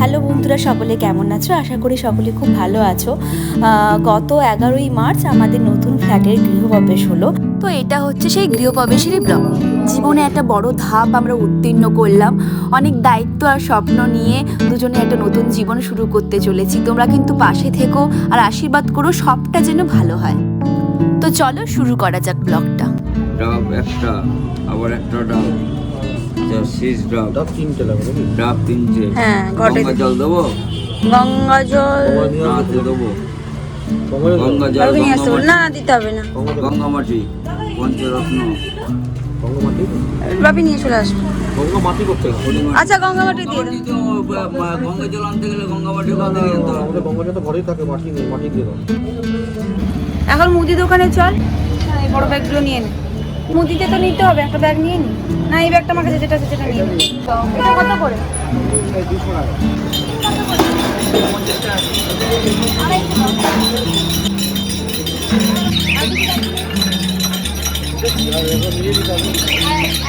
Hello বন্ধুরা, সকলে কেমন আছো? আশা করি সকলে খুব ভালো আছো। গত এগারোই মার্চ আমাদের নতুন ফ্ল্যাটের গৃহপ্রবেশ হলো। তো এটা হচ্ছে সেই গৃহপ্রবেশেরই ব্লগ। জীবনে একটা বড় ধাপ আমরা উত্তীর্ণ করলাম। অনেক দায়িত্ব আর স্বপ্ন নিয়ে দুজনে একটা নতুন জীবন শুরু করতে চলেছি। তোমরা কিন্তু পাশে থেকো আর আশীর্বাদ করো, সবটা যেন ভালো হয়। তো চলো শুরু করা যাক ব্লগটা। একটা, আবার একটা শীষ ডাব ডাব তিনটে লাগবে ডাব তিনটে। হ্যাঁ গঙ্গা জল দেবো? গঙ্গা জল না দেবো। গঙ্গা জল নিয়ে আসতে বল। না দিতে হবে না। গঙ্গা মাটি পঞ্চরত্ন। বাপি নিয়ে চলে আসব। গঙ্গা মাটি করতে আচ্ছা গঙ্গা মাটি দিয়ে মাটি তো বা- বা- গঙ্গা জল আনতে গেলে গঙ্গা মাটি না, কোথা না, থেকে আনতে না, আমাদের গঙ্গা জল তো ঘরেই থাকে মাটি নেই মাটি দিয়ে দাও। এখন মুদি দোকানে চল। এই বড় ব্যাগগুলো নিয়ে নে। মুদিতে তো নিতে হবে একটা ব্যাগ নিয়ে নি। না এই ব্যাগটা আমার কাছে যেটা আছে সেটা নিয়ে নি। এটা কত করে?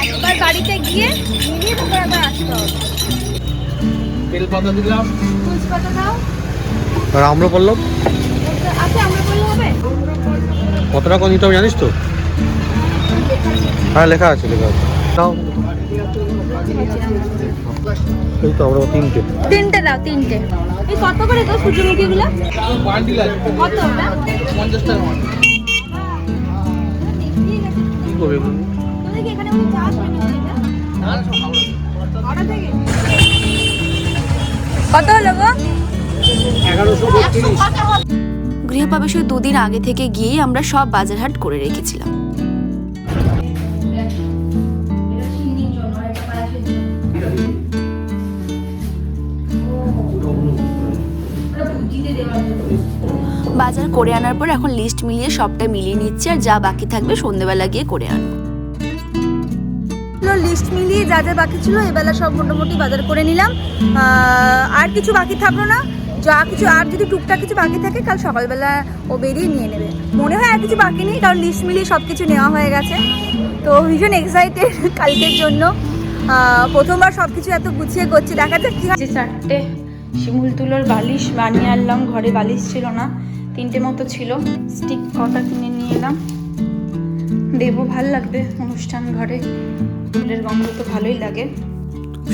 একবার বাড়িতে গিয়ে নিয়ে তারপর আবার আসতে হবে। তেল পাতা দিলাম। তুলসী পাতা দাও। আর আমরা বললাম আচ্ছা আমরা বললে হবে? কত টাকা নিতে হবে জানিস তো? হ্যাঁ লেখা আছে লেখা আছে। দাও। এই তো আমরা তিনটে। তিনটে দাও তিনটে। এই কত করে তো সূর্যমুখীগুলো? বান্ডিল আছে কত পঞ্চাশ টাকা কি করবে এখানে? কত হলো গো? গৃহপ্রবেশের দুদিন আগে থেকে গিয়ে আমরা সব বাজারহাট করে রেখেছিলাম। বাজার করে আনার পর এখন লিস্ট মিলিয়ে সবটা মিলিয়ে নিচ্ছি আর যা বাকি থাকবে সন্ধেবেলা গিয়ে করে আনব। লিস্ট মিলিয়ে যা যা বাকি ছিল এবেলা সব মোটামুটি বাজার করে নিলাম। আর কিছু বাকি থাকল না। যা কিছু আর যদি টুকটাক কিছু বাকি থাকে কাল সকালবেলা ও বেরিয়ে নিয়ে নেবে। মনে হয় আর কিছু বাকি নেই কারণ লিস্ট মিলিয়ে সব কিছু নেওয়া হয়ে গেছে। তো ভীষণ এক্সাইটেড কালকের জন্য। প্রথমবার সব কিছু এত গুছিয়ে করছি। দেখা যাক কি। চারটে শিমুল তুলোর বালিশ, বানিয়ে আনলাম, ঘরে বালিশ ছিল না, তিনটে মতো ছিল। স্টিক কটা কিনে নিয়ে এলাম। দেবো ভালো লাগবে অনুষ্ঠান ঘরে। ফুলের গন্ধ তো ভালোই লাগে।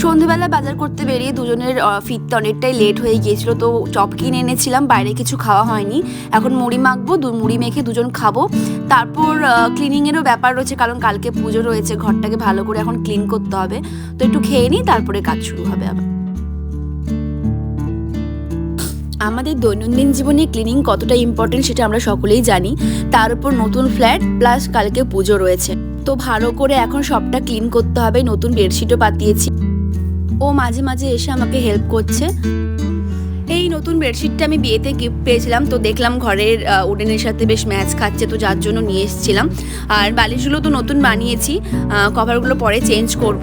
সন্ধেবেলা বাজার করতে বেরিয়ে দুজনের ফিরতে অনেকটাই লেট হয়ে গিয়েছিল, তো চপ কিনে এনেছিলাম, বাইরে কিছু খাওয়া হয়নি। এখন মুড়ি মাখবো, দু মুড়ি মেখে দুজন খাব। তারপর ক্লিনিংয়েরও ব্যাপার রয়েছে, কারণ কালকে পুজো রয়েছে, ঘরটাকে ভালো করে এখন ক্লিন করতে হবে। তো একটু খেয়ে নিই, তারপরে কাজ শুরু হবে আবার। আমাদের দৈনন্দিন জীবনে ক্লিনিং কতটা ইম্পর্টেন্ট সেটা আমরা সকলেই জানি। তার উপর নতুন ফ্ল্যাট প্লাস কালকে পুজো রয়েছে। তো ভালো করে এখন সবটা ক্লিন করতে হবে, নতুন বেডশিটও পাতিয়েছি। ও মাঝে মাঝে এসে আমাকে হেল্প করছে। নতুন বেডশিটটা আমি বিয়েতে গিফট পেয়েছিলাম, তো দেখলাম ঘরের উডেনের সাথে বেশ ম্যাচ খাচ্ছে, তো যার জন্য নিয়ে এসেছিলাম। আর বালিশগুলো তো নতুন বানিয়েছি কভারগুলো পরে চেঞ্জ করব।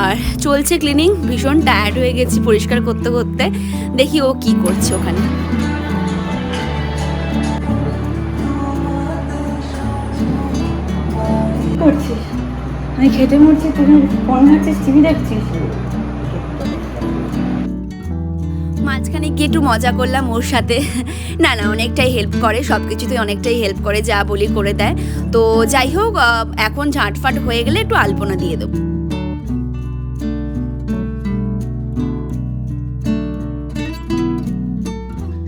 আর চলছে ক্লিনিং ভীষণ টায়ার্ড হয়ে গেছি পরিষ্কার করতে করতে। দেখি ও কি করছে ওখানে। আমি খেটে মরছি তুমি ফোন ঘাটছিস টিভি দেখছিস? মাঝখানে গিয়ে একটু মজা করলাম ওর সাথে। না না, অনেকটাই হেল্প করে সব কিছুতেই অনেকটাই হেল্প করে, যা বলি করে দেয়। তো যাই হোক এখন ঝাঁটফাট হয়ে গেলে একটু আলপনা দিয়ে দেবো।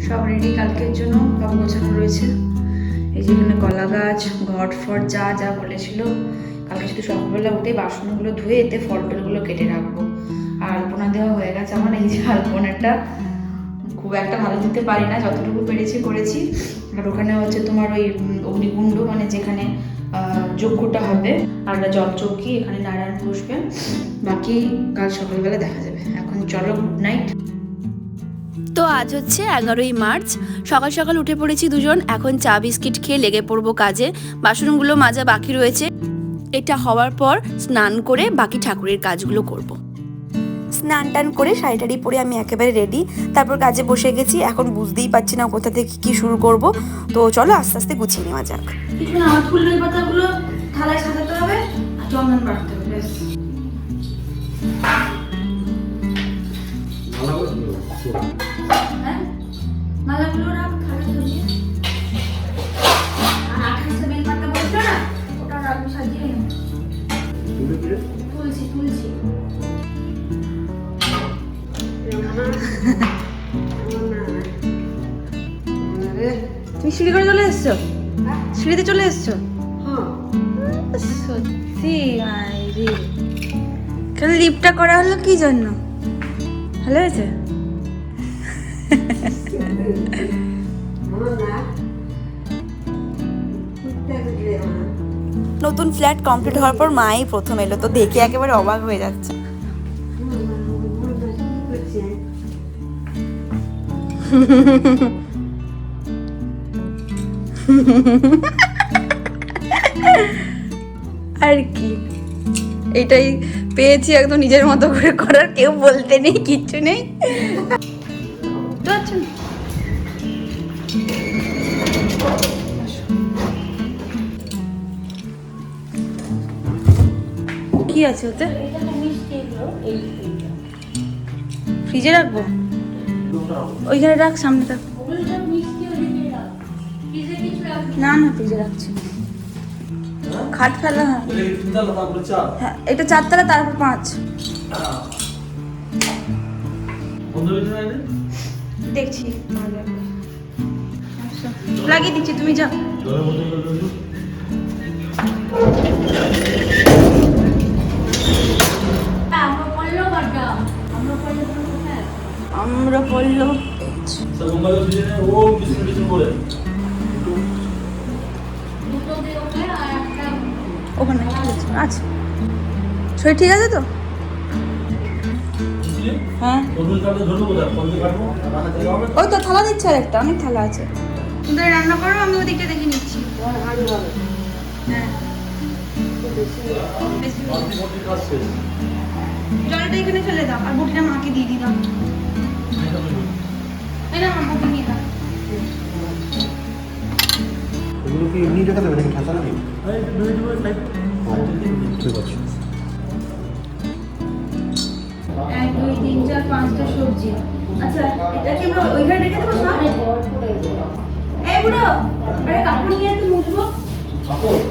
সব রেডি কালকের জন্য, সব গোছানো রয়েছে। এই যেখানে কলা গাছ, ঘট ফট, যা যা বলেছিল। কালকে শুধু সকালবেলা উঠে বাসনগুলো ধুয়ে এতে ফল টলগুলো কেটে রাখব। আর আলপনা দেওয়া হয়ে গেছে আমার, এই যে আলপনাটা। একটা ভালো দিতে পারি না, যতটুকু পেরেছি করেছি। আর ওখানে হচ্ছে তোমার ওই অগ্নিকুণ্ড মানে যেখানে যজ্ঞটা হবে। আর জল চৌকি, এখানে নারায়ণ বসবে। বাকি কাল সকালবেলা দেখা যাবে। এখন চলো গুড নাইট তো আজ হচ্ছে এগারোই মার্চ। সকাল সকাল উঠে পড়েছি দুজন। এখন চা, বিস্কিট খেয়ে লেগে পড়ব কাজে। বাসনগুলো মাজা বাকি রয়েছে। এটা হওয়ার পর স্নান করে বাকি ঠাকুরের কাজগুলো করব। স্নান টান করে শাড়ি টাড়ি পরে আমি একেবারে রেডি তারপর কাজে বসে গেছি, এখন বুঝতেই পারছি না কোথা থেকে কি শুরু করব। তো চলো আস্তে আস্তে গুছিয়ে নেওয়া যাক। ফুলের পাতাগুলো থালায় সাজাতে হবে আর চন্দন বাড়তে হবে সিঁড়িতে চলে এসছো সত্যি মাইরি কেন লিপটা করা হলো কি জন্য ভালো হয়েছে নতুন ফ্ল্যাট কমপ্লিট হওয়ার পর মাই প্রথম এলো তো দেখে একেবারে অবাক হয়ে যাচ্ছে আর কি? এটাই পেয়েছি একদম নিজের মতো করে করার, কেউ বলতে নেই, কিচ্ছু নেই। আচ্ছা। কি আছে ওতে? ফ্রিজে রাখব? ওইখানে রাখ, সামনে রাখ। না না, ফ্রিজে রাখছি। খাট ফেলা হয়। এটা চারতলা তারপর পাঁচ। দেখছি লাগিয়ে দিচ্ছি, তুমি যাও। আমরা পড়ল ওখানে আচ্ছা। শরীর ঠিক আছে তো? হ্যাঁ। ওই তো থালা দিচ্ছে আর একটা অনেক থালা আছে। তুমি রান্না করো আমি ওদিকটা দেখে নিচ্ছি। হ্যাঁ। জলটা এখানে ফেলে দাও আর বটিটা মাকে দিয়ে দিলাম। কি এমনি রেখে দেবে নাকি ঠাসা নাকি? ঠিক আছে। এক দুই তিন চার পাঁচটা সবজি। আচ্ছা এটা কি আমরা ওইখানে রেখে দেবো সব? এই বুড়ো আরে কাপড় নিয়ে একটু মুছবো।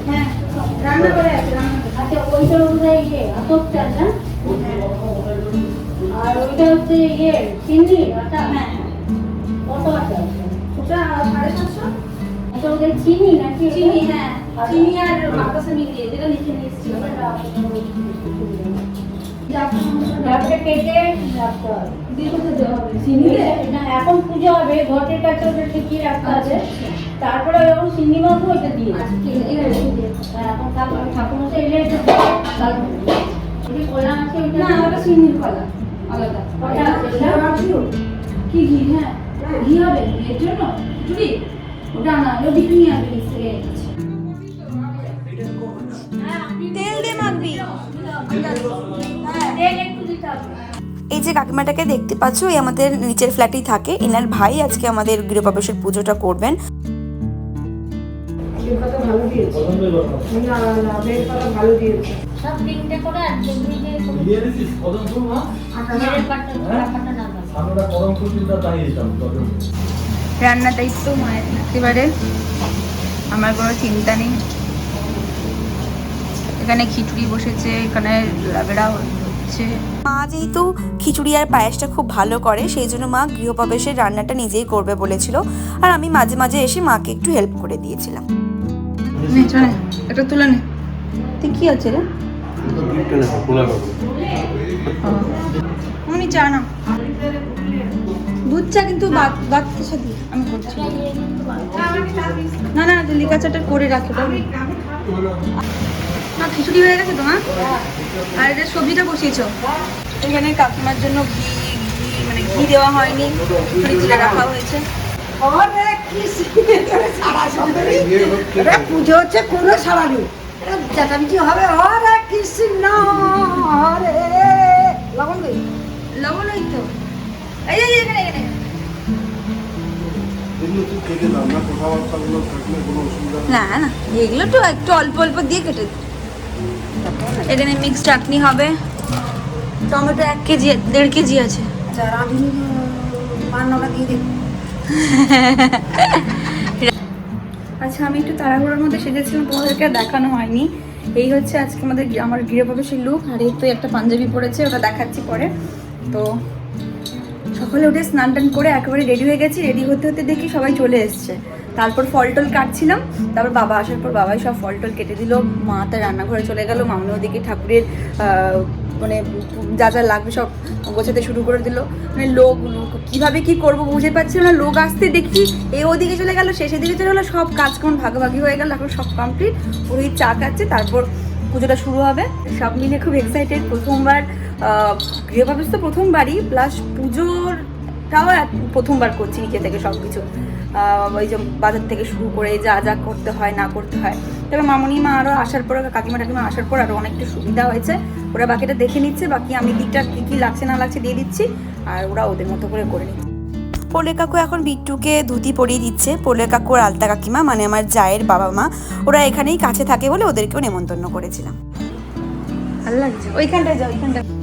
হ্যাঁ রান্না করে আছে রান্না আচ্ছা ওইটা হচ্ছে ইয়ে আতপটা না? আর ওইটা হচ্ছে ইয়ে চিনি আটা? হ্যাঁ। কত আছে? ওটা সাড়ে সাতশো। আচ্ছা চিনি নাকি? চিনি হ্যাঁ। চিনি আর বাতাসা মিলিয়ে যেটা লিখে নিয়েছি এখন পুজো হবে ঘটের কাছে ওটা ঠিকই রাখতে হবে। তারপরে যখন চিনি মাখবো ওইটা দিয়ে। আচ্ছা এখানে দিয়ে হ্যাঁ, এখন ঠাকুর ঠাকুর মশাই এলে এটা দিয়ে কাটবো। ওই যে কলা আছে না ওটা চিনির কলা। আলাদা। ওটা? কি ঘি হ্যাঁ। ঘি হবে এর জন্য? ওটা না ওটা তেল দিয়ে মাখবি? তেল একটু দিতে হবে। এই যে কাকিমাটাকে দেখতে পাচ্ছ এই আমাদের নিচের ফ্ল্যাটেই থাকে। এনার ভাই আজকে আমাদের গৃহপ্রবেশের পুজোটা করবেন। সব রান্নার দায়িত্ব মায়ের একেবারে আমার কোনো চিন্তা নেই। এখানে খিচুড়ি বসেছে এখানে লাবড়া হচ্ছে। মা যেহেতু খিচুড়ি আর পায়েসটা খুব ভালো করে সেই জন্য মা গৃহপ্রবেশের রান্নাটা নিজেই করবে বলেছিল। আর আমি মাঝে মাঝে এসে মাকে একটু হেল্প করে দিয়েছিলাম। নে চলে একটা তুলে নে। তুই কি আছে রে? আমি চা না দুধ চা কিন্তু বাচ্চার সাথে আমি করছি। না না না লিকা চাটা করে রাখো না খিচুড়ি হয়ে গেছে তো মা? আর এটা সবজিটা বসিয়েছো? এখানে কাকিমার জন্য ঘি ঘি মানে ঘি দেওয়া হয়নি। ফ্রিজে রাখা হয়েছে। পুজো হচ্ছে কোনো সারা চেঁচামেচি হবে। হরে কৃষ্ণ হরে। লবণ লবণ ওই তো। এই এই এখানে এখানে না। না না এগুলো তো একটু অল্প অল্প দিয়ে কেটে দিই। এখানে মিক্স চাটনি হবে। টমেটো এক কেজি দেড় কেজি আছে। আচ্ছা আচ্ছা আমি একটু তাড়াহুড়োর মধ্যে সেজেছিলাম তোমাদেরকে দেখানো হয়নি। এই হচ্ছে আজকে আমাদের আমার গৃহপ্রবেশের লুক আর এই তো একটা পাঞ্জাবি পরেছে ওটা দেখাচ্ছি পরে। তো সকালে উঠে স্নান টান করে একেবারে রেডি হয়ে গেছি রেডি হতে হতে দেখি সবাই চলে এসছে। তারপর ফল টল কাটছিলাম, তারপর বাবা আসার পর বাবাই সব ফল টল কেটে দিল, মা তার রান্নাঘরে চলে গেল, মামনি ওদিকে ঠাকুরের মানে যা যা লাগবে সব গোছাতে শুরু করে দিল। মানে লোক কীভাবে কি করব বুঝে পাচ্ছিলাম না, লোক আসতে দেখি এ ওদিকে চলে গেল শেষের দিকে চলে গেলো, সব কাজ কেমন ভাগাভাগি হয়ে গেল, এখন সব কমপ্লিট পুরোই চা খাচ্ছে, তারপর পুজোটা শুরু হবে। সব মিলে খুব এক্সাইটেড প্রথমবার গৃহপ্রবেশ তো প্রথমবারই প্লাস পুজোরটাও এক- প্রথমবার করছি নিজে থেকে সব কিছু ওই যে বাজার থেকে শুরু করে যা যা করতে হয় না করতে হয়। তবে মামনি মা আরও আসার পর কাকিমা টাকিমা আসার পর আরও অনেকটা সুবিধা হয়েছে। ওরা বাকিটা দেখে নিচ্ছে বাকি আমি দিকটা কী কী লাগছে না লাগছে দিয়ে দিচ্ছি আর ওরা ওদের মতো করে করে নিচ্ছে। পোলে কাকু এখন বিট্টুকে ধুতি পরিয়ে দিচ্ছে। পোলে কাকু আর আলতা কাকিমা মানে আমার জায়ের বাবা মা ওরা এখানেই কাছে থাকে বলে ওদেরকেও নেমন্তন্ন করেছিলাম। ভালো লাগছে। ওইখানটায় যাও ওইখানটায়।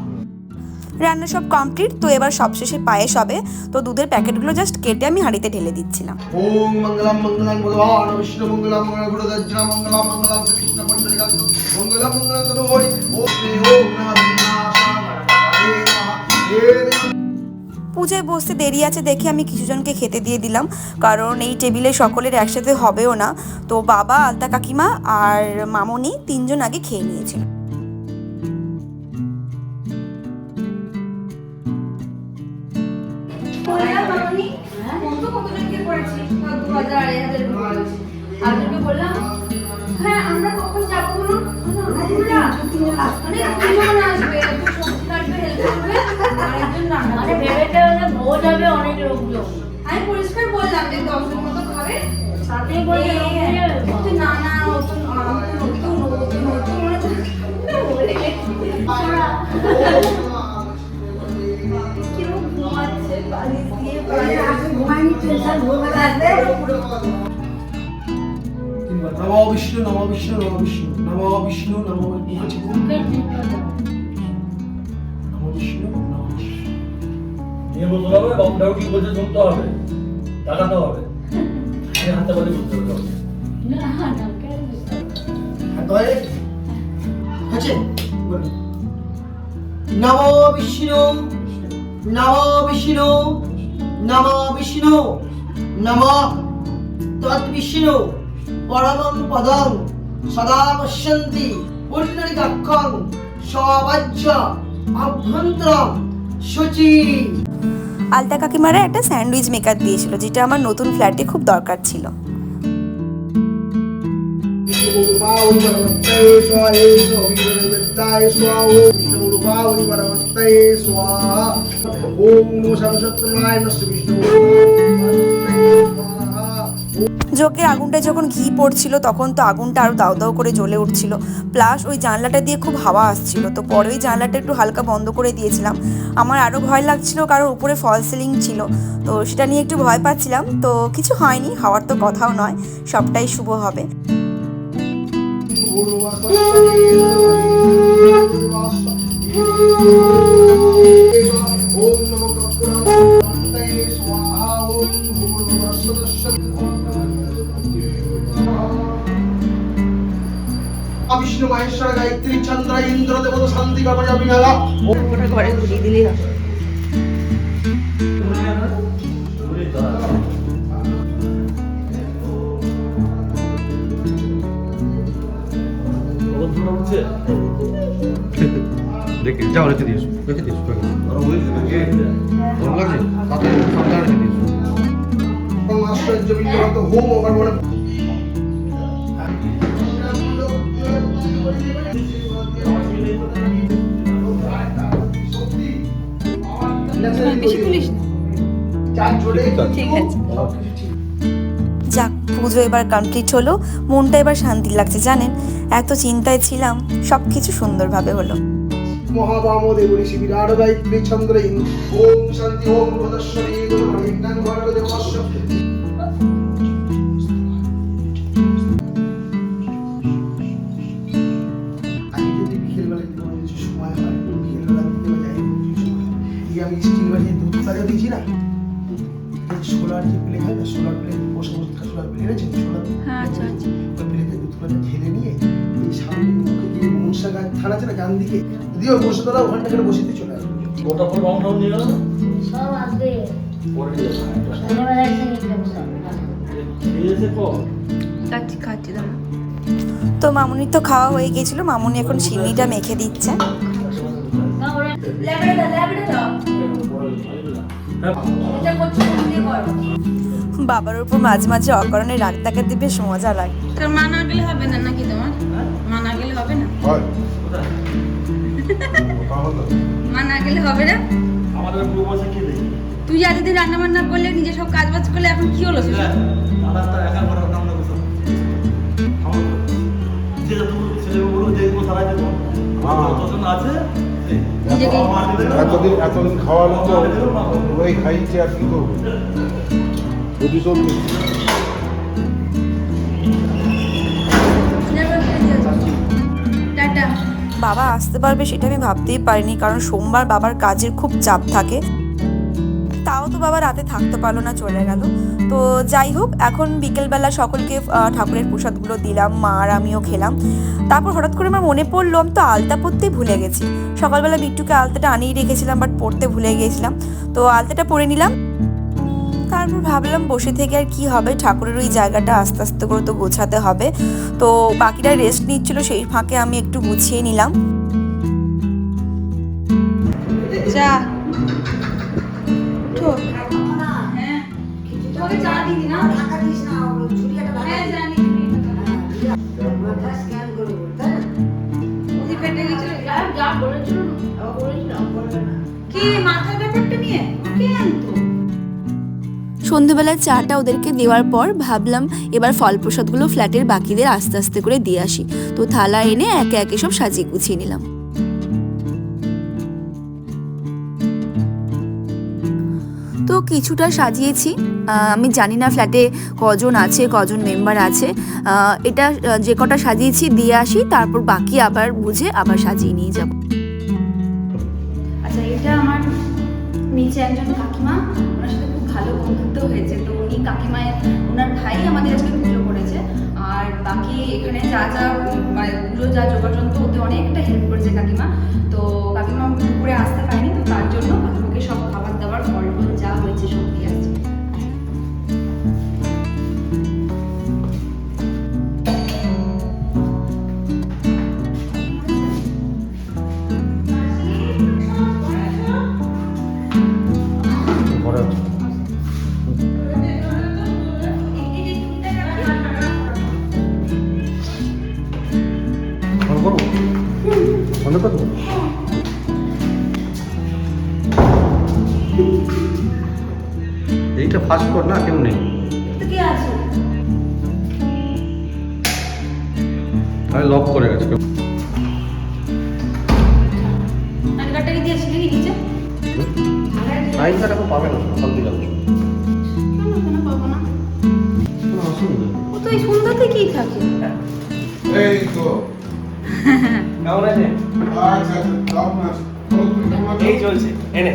রান্না সব কমপ্লিট তো এবার সবশেষে পায়েস হবে। তো দুধের প্যাকেটগুলো জাস্ট কেটে আমি হাঁড়িতে ঢেলে দিচ্ছিলাম। ওম মঙ্গলম মঙ্গলম ভগবান। বিষ্ণু মঙ্গলম মঙ্গল গুরু মঙ্গলম মঙ্গলম কৃষ্ণ মঙ্গলম মঙ্গলম তদোরি ওম শ্রী ওম নমঃ পূজায় বসতে দেরি আছে দেখে আমি কিছুজনকে খেতে দিয়ে দিলাম কারণ এই টেবিলে সকলের একসাথে হবেও না। তো বাবা আলতা কাকিমা আর মামনি তিনজন আগে খেয়ে নিয়েছিল। হ্যাঁ আমরা কখন যাব বলুন আমরা দুজন আসবে একজন সবজি কাটবে হেল্প করবে আরেকজন রান্না মানে ভেবেতে হলে ভোজ হবে অনেক লোকজন। আমি পরিষ্কার বললাম যে দশজন মতো খাবে না না নতুন নতুন নতুন। নতুন নমো বিষ্ণু নমো বিষ্ণু নমো বিষ্ণু নমো বিষ্ণু নমো বিষ্ণু। নমো বিষ্ণু নমো বিষ্ণু। নিয়ে বলতে হবে বাবুটাও কি বলছে শুনতে হবে টাকাতে হবে। হাতে পাতে বলতে হবে না। না আছে বলি বিষ্ণু নমো বিষ্ণু নমো বিষ্ণু নমো তৎ বিষ্ণু পরমং পদং সদা পশ্যন্তি পুণ্ডরিকাক্ষং সবাজ্য অভ্যন্তরম শুচি। আলতা কাকিমারা একটা স্যান্ডউইচ মেকার দিয়েছিল যেটা আমার নতুন ফ্ল্যাটে খুব দরকার ছিল। বিষ্ণুরূপাবলি বিষ্ণুরূপাবলি পরমত্তয়ে স্বাহা ওম নমঃ সরস্বত্যায় নমঃ বিষ্ণু যজ্ঞের আগুনটা যখন ঘি পড়ছিল তখন তো আগুনটা আরও দাও দাও করে জ্বলে উঠছিল। প্লাস ওই জানলাটা দিয়ে খুব হাওয়া আসছিল তো পরে ওই জানলাটা একটু হালকা বন্ধ করে দিয়েছিলাম। আমার আরও ভয় লাগছিল কারণ উপরে ফল সিলিং ছিল। তো সেটা নিয়ে একটু ভয় পাচ্ছিলাম তো কিছু হয়নি হওয়ার তো কথাও নয় সবটাই শুভ হবে। বিষ্ণু মহেশ্বর গায়ত্রী চন্দ্র ইন্দ্র দেবতা শান্তি কর্মজ বিনালা ওটা দেখে যাও রেখে দিয়েছ। রেখে দিয়েছ ভালো লাগছে তাতে সামনে রেখে দিয়েছ। আশ্চর্য হোম যাক পুজো এবার কমপ্লিট হলো। মনটা এবার শান্তি লাগছে জানেন? এত চিন্তায় ছিলাম সব কিছু সুন্দরভাবে হলো। মহাবামদেবরী শ্রী বিরাটদায়িত্রী চন্দ্রহীন ওম শান্তি ওম আমি হয় দুধ কাজে দিয়েছি না? সোলার যে প্লেট হয় না সোলার প্লেট বসে বসে সোলার প্লেট আছে সোলার হ্যাঁ ওই প্লেটে দুধগুলো ঢেলে নিয়ে এই সামনে মুখে দিয়ে মনসা গাছ থানা আছে না ডান দিকে? দিয়ে বসে তোরা ওখানটা করে বসে দিয়ে চলে আসবে। ওটা পর রং টং নিয়ে সব আসবে। পরে যাব। খাচ্ছি খাচ্ছি দাঁড়া তো মামুনির তো খাওয়া হয়ে গেছিল মামুনি এখন সিন্নিটা মেখে দিচ্ছে। ওরা করো। বাবার উপর মাঝে মাঝে অকারণে রাগ দেখাতে বেশ মজা লাগে তোর মা গেলে হবে না নাকি তোমার? মা না গেলে হবে না? হয়। মা না গেলে হবে না? আমাদের পুরো পয়সা কে দেয় তুই যা যদি রান্না বান্না করলে নিজে সব কাজ বাজ করলে এখন কি হলো সেসব? দাদা তো একা করে কাম না করছ যে যত ছেলে যতজন আছে এতদিন এতদিন খাওয়ানো তো ওই খাইছে আর কি করব? যদি বাবা আসতে পারবে সেটা আমি ভাবতেই পারিনি, কারণ সোমবার বাবার কাজের খুব চাপ থাকে। তাও তো বাবা রাতে থাকতে পারল না, চলে গেল। তো যাই হোক, এখন বিকেলবেলা সকলকে ঠাকুরের প্রসাদগুলো দিলাম মা আর আমিও খেলাম। তারপর হঠাৎ করে আমার মনে পড়ল, আমি তো আলতা পরতেই ভুলে গেছি। সকালবেলা বিট্টুকে আলতাটা আনিয়ে রেখেছিলাম বাট পড়তে ভুলে গিয়েছিলাম। তো আলতাটা পরে নিলাম। তারপর ভাবলাম বসে থেকে আর কি হবে? ঠাকুরের ওই জায়গাটা আস্তে আস্তে করে তো গোছাতে হবে। তো বাকিরা রেস্ট নিচ্ছিল সেই ফাঁকে আমি একটু গুছিয়ে নিলাম। উঠো। হ্যাঁ হ্যাঁ মাথা যা কি মাথার ব্যাপারটা নিয়ে? কে আনতো? সন্ধেবেলায় চাটা ওদেরকে দেওয়ার পর ভাবলাম এবার ফল প্রসাদগুলো ফ্ল্যাটের বাকিদের আস্তে আস্তে করে দিয়ে আসি। তো থালা এনে একে একে সব সাজিয়ে গুছিয়ে নিলাম। তো কিছুটা সাজিয়েছি। আমি জানি না ফ্ল্যাটে কজন আছে, কজন মেম্বার আছে। এটা যে কটা সাজিয়েছি দিয়ে আসি, তারপর বাকি আবার বুঝে আবার সাজিয়ে নিয়ে যাব। আচ্ছা এটা আমার নিচে একজন কাকিমা, ওনার সাথে ভালো বন্ধুত্ব হয়েছে। তো উনি কাকিমায়, ওনার ভাই আমাদের আজকে পুজো করেছে। আর বাকি এখানে যা যা মানে পুজো যা যোগাযন্ত্র ওতে অনেকটা হেল্প করেছে কাকিমা। তো কাকিমা দুপুরে আসতে পারেনি, তো তার জন্য কাকিমাকে সব খাবার দাবার ফল যা হয়েছে সব দিয়ে অসুবিধা নেই। ও তো এই সন্ধ্যা থেকেই থাকে। এই তো। কেমন আছে আচ্ছা আচ্ছা দাও না এই চলছে এনে।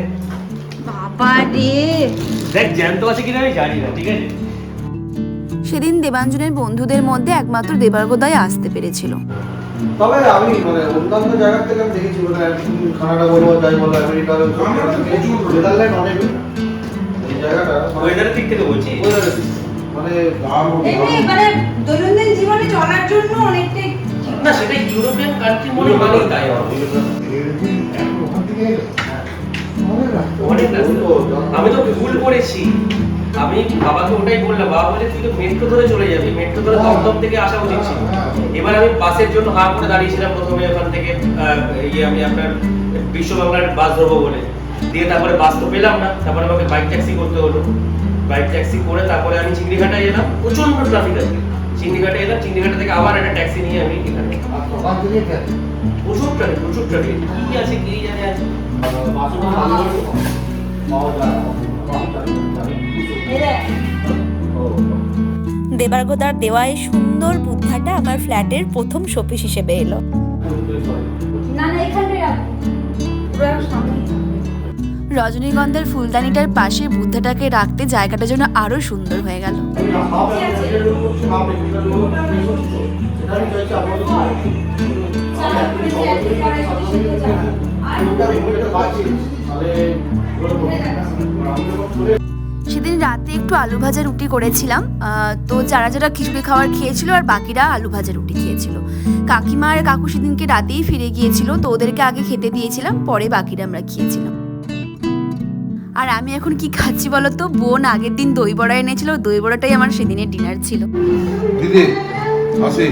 বাবা রে। দেখ জ্যান্ত আছে কিনা আমি জানি না ঠিক আছে? সেদিন দেবাঞ্জনের বন্ধুদের মধ্যে একমাত্র দেবার্গদায় আসতে পেরেছিল। তবে আমি মানে অন্যান্য জায়গা থেকে আমি দেখেছি মানে কানাডা বলো যাই বলো আমেরিকা নেদারল্যান্ড অনেক এই আমি তো ভুল করেছি আমি বাবাকে ওটাই বললাম বাবা বলে তুই তো মেট্রো ধরে চলে যাবি মেট্রো ধরে দমদম থেকে আসা উচিত ছিল এবার আমি বাসের জন্য হাঁ করে দাঁড়িয়েছিলাম প্রথমে ওখান থেকে ইয়ে আমি আপনার বিশ্ব বাংলার বাস ধরবো বলে। দিয়ে তারপরে বাস তো পেলাম না তারপরে আমাকে বাইক ট্যাক্সি করতে হলো। বাইক ট্যাক্সি করে তারপরে আমি চিংড়িঘাটায় এলাম প্রচণ্ড ট্রাফিক আছে। চিংড়িঘাটে এলাম চিংড়িঘাটা থেকে আবার একটা ট্যাক্সি নিয়ে আমি এখানে। প্রচুর ট্রাফিক প্রচুর ট্রাফিক কি আছে কি জানে আছে দেবার্গদার দেওয়া এই সুন্দর বুদ্ধাটা আমার ফ্ল্যাটের প্রথম শোপিস হিসেবে এলো। না না এখানে রাখো। রজনীগন্ধার ফুলদানিটার পাশে বুদ্ধাটাকে রাখতে জায়গাটা যেন আরও সুন্দর হয়ে গেল। সেদিন রাতে একটু আলু ভাজা রুটি করেছিলাম। তো যারা যারা খিচুড়ি খাবার খেয়েছিল আর বাকিরা আলু ভাজা রুটি খেয়েছিল। কাকিমা আর কাকু সেদিনকে রাতেই ফিরে গিয়েছিল, তো ওদেরকে আগে খেতে দিয়েছিলাম, পরে বাকিরা আমরা খেয়েছিলাম। আর আমি এখন কি খাচ্ছি বলো তো? বোন আগের দিন দই বড়া এনেছিল দই বড়াটাই আমার সেদিনের ডিনার ছিল। দিদি আসি।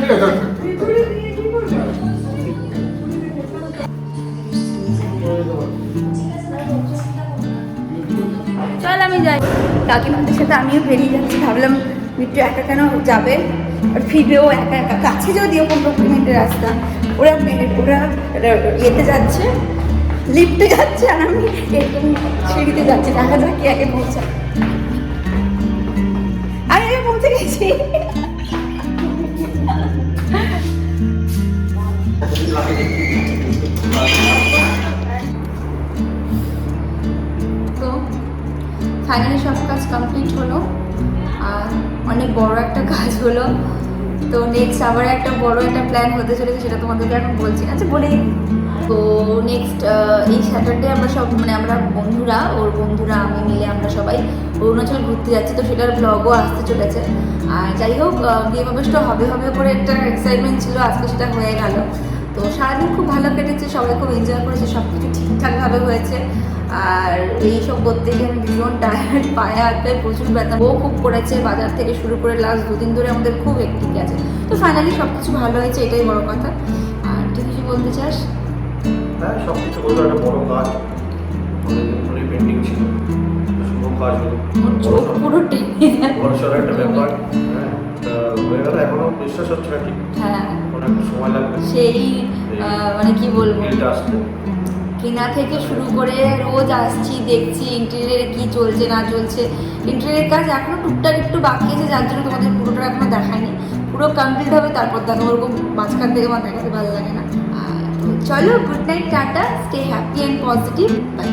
ঠিক আছে। আমি যাই কাকিমাদের সাথে আমিও বেরিয়ে যাচ্ছি। ভাবলাম মিট্টু একা কেন যাবে? আর ফিরবেও একা একা। কাছে যদিও পনেরো মিনিটের রাস্তা। ওরা ওরা ইয়েতে যাচ্ছে লিফটে যাচ্ছে আর আমি এরকম সিঁড়িতে যাচ্ছি। দেখা যাক কি আগে পৌঁছা আমি আগে পৌঁছে গেছি। তো ফাইনালি সব কাজ কমপ্লিট হলো। আর অনেক বড় একটা কাজ হলো। তো নেক্সট আবার একটা বড় একটা প্ল্যান হতে চলেছে সেটা তোমাদেরকে এখন বলছি। আচ্ছা বলে তো নেক্সট এই স্যাটারডে আমরা সব মানে আমরা বন্ধুরা, ওর বন্ধুরা, আমি মিলে আমরা সবাই অরুণাচল ঘুরতে যাচ্ছি। তো সেটার ব্লগও আসতে চলেছে। আর যাই হোক বিয়ে প্রবেশটা হবে হবে করে একটা এক্সাইটমেন্ট ছিল, আজকে সেটা হয়ে গেল। তো সারাদিন খুব ভালো কেটেছে সবাই খুব এনজয় করেছে সব কিছু ঠিকঠাকভাবে হয়েছে। আর এই সব করতে গিয়ে আমি ভীষণ টায়ার্ড পায়ে হাতে প্রচুর ব্যথা। ও খুব করেছে বাজার থেকে শুরু করে লাস্ট দুদিন ধরে আমাদের খুব একটি আছে। তো ফাইনালি সব কিছু ভালো হয়েছে এটাই বড় কথা। আর তুই কিছু বলতে চাস? হ্যাঁ সব কিছু বলতে একটা বড় কাজ। পেন্ডিং ছিল। শুভ কাজ পুরো টেনে বড় সড়ো একটা ব্যাপার। হ্যাঁ গেল এখনও বিশ্বাস হচ্ছে না ঠিক। হ্যাঁ। অনেক সময় লাগবে। সেই মানে কি বলব? কেনা থেকে শুরু করে রোজ আসছি দেখছি ইন্টেরিয়ারে কি চলছে না চলছে। ইন্টেরিয়ারের কাজ এখনও টুকটাক একটু বাকি আছে যার জন্য তোমাদের পুরোটা এখনও দেখায়নি। পুরো কমপ্লিট হবে তারপর দেখো ওরকম মাঝখান থেকে আমার দেখাতে ভালো লাগে না। আর চলো good night tata stay happy and positive bye